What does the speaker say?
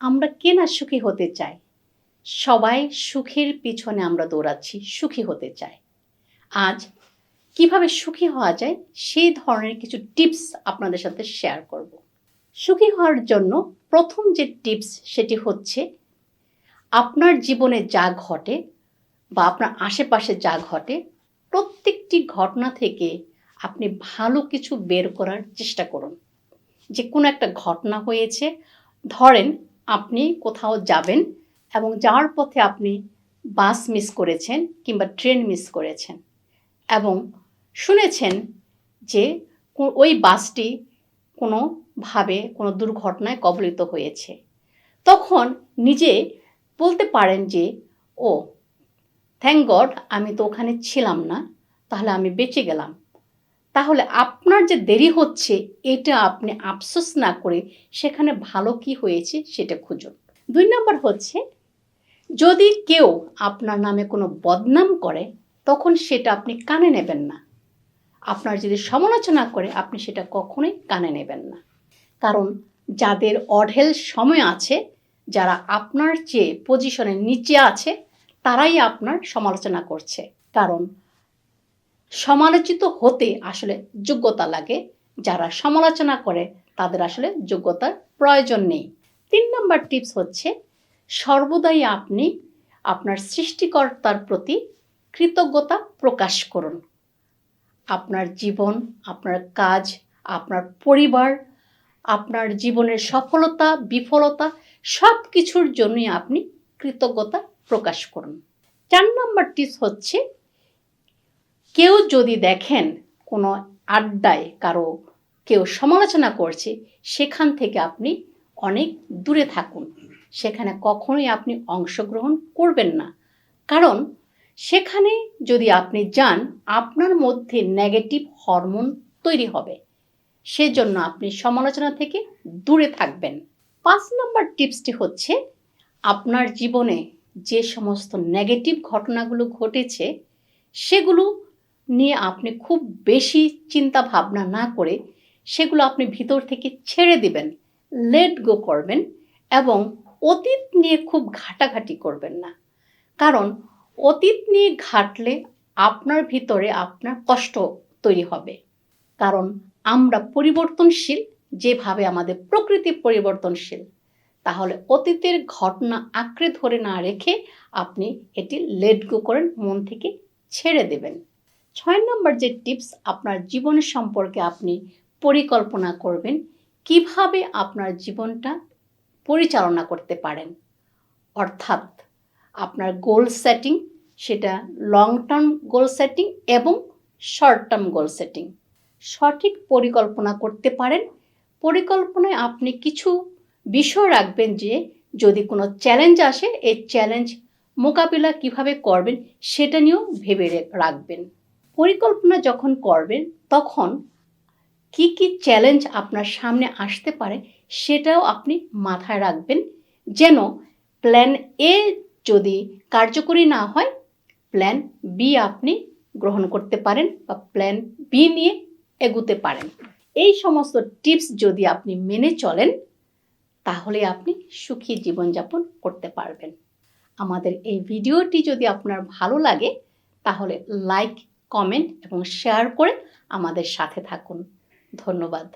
আমরা কে না সুখী হতে চাই? সবাই সুখের পিছনে আমরা দৌড়াচ্ছি, সুখী হতে চাই। আজ কীভাবে সুখী হওয়া যায় সেই ধরনের কিছু টিপস আপনাদের সাথে শেয়ার করব। সুখী হওয়ার জন্য প্রথম যে টিপস সেটি হচ্ছে, আপনার জীবনে যা ঘটে বা আপনার আশেপাশে যা ঘটে, প্রত্যেকটি ঘটনা থেকে আপনি ভালো কিছু বের করার চেষ্টা করুন। যে কোনো একটা ঘটনা হয়েছে, ধরেন আপনি কোথাও যাবেন এবং যাওয়ার পথে আপনি বাস মিস করেছেন কিংবা ট্রেন মিস করেছেন এবং শুনেছেন যে ওই বাসটি কোনোভাবে কোনো দুর্ঘটনায় কবলিত হয়েছে। তখন নিজে বলতে পারেন যে, ও থ্যাংক গড আমি তো ওখানে ছিলাম না, তাহলে আমি বেঁচে গেলাম। তাহলে আপনার যে দেরি হচ্ছে, এটা আপনি আফসোস না করে সেখানে ভালো কি হয়েছে সেটা খুঁজুন। দুই নম্বর হচ্ছে, যদি কেউ আপনার নামে কোনো বদনাম করে, তখন সেটা আপনি কানে নেবেন না। আপনার যদি সমালোচনা করে, আপনি সেটা কখনোই কানে নেবেন না। কারণ যাদের অঢেল সময় আছে, যারা আপনার চেয়ে পজিশনের নিচে আছে, তারাই আপনার সমালোচনা করছে। কারণ সমালোচিত হতে আসলে যোগ্যতা লাগে। যারা সমালোচনা করে, তাদের আসলে যোগ্যতার প্রয়োজন নেই। তিন নম্বর টিপস হচ্ছে, সর্বদাই আপনি আপনার সৃষ্টিকর্তার প্রতি কৃতজ্ঞতা প্রকাশ করুন। আপনার জীবন, আপনার কাজ, আপনার পরিবার, আপনার জীবনের সফলতা, বিফলতা সব কিছুর জন্যই আপনি কৃতজ্ঞতা প্রকাশ করুন। চার নম্বর টিপস হচ্ছে কেউ যদি দেখেন কোনো আড্ডায় কারও কেউ সমালোচনা করছে, সেখান থেকে আপনি অনেক দূরে থাকুন। সেখানে কখনোই আপনি অংশগ্রহণ করবেন না। কারণ সেখানে যদি আপনি যান, আপনার মধ্যে নেগেটিভ হরমোন তৈরি হবে। সেজন্য আপনি সমালোচনা থেকে দূরে থাকবেন। পাঁচ নম্বর টিপসটি হচ্ছে, আপনার জীবনে যে সমস্ত নেগেটিভ ঘটনাগুলো ঘটেছে, সেগুলো নিয়ে আপনি খুব বেশি চিন্তা ভাবনা না করে সেগুলো আপনি ভিতর থেকে ছেড়ে দিবেন। লেট গো করবেন এবং অতীত নিয়ে খুব ঘাটাঘাটি করবেন না। কারণ অতীত নিয়ে ঘাটলে আপনার ভিতরে আপনার কষ্ট তৈরি হবে। কারণ আমরা পরিবর্তনশীল, যেভাবে আমাদের প্রকৃতি পরিবর্তনশীল, তাহলে অতীতের ঘটনা আঁকড়ে ধরে না রেখে আপনি এটি লেট গো করেন মন থেকে ছেড়ে দেবেন। ছয় নম্বর যে টিপস আপনার জীবনের সম্পর্কে আপনি পরিকল্পনা করবেন, কীভাবে আপনার জীবনটা পরিচালনা করতে পারেন? অর্থাৎ আপনার গোল সেটিং সেটা লং টার্ম গোল সেটিং এবং শর্ট টার্ম গোল সেটিং সঠিক পরিকল্পনা করতে পারেন। পরিকল্পনায় আপনি কিছু বিষয় রাখবেন যে, যদি কোনো চ্যালেঞ্জ আসে, এই চ্যালেঞ্জ মোকাবিলা কীভাবে করবেন, সেটা নিয়েও ভেবে রাখবেন। পরিকল্পনা যখন করবেন, তখন কি কি চ্যালেঞ্জ আপনার সামনে আসতে পারে সেটাও আপনি মাথায় রাখবেন। যেন প্ল্যান এ যদি কার্যকরী না হয় প্ল্যান বি আপনি গ্রহণ করতে পারেন বা প্ল্যান বি নিয়ে এগুতে পারেন। এই সমস্ত টিপস যদি আপনি মেনে চলেন, তাহলে আপনি সুখী জীবনযাপন করতে পারবেন। আমাদের এই ভিডিওটি যদি আপনার ভালো লাগে, তাহলে লাইক কমেন্ট এবং শেয়ার করে আমাদের সাথে থাকুন। ধন্যবাদ।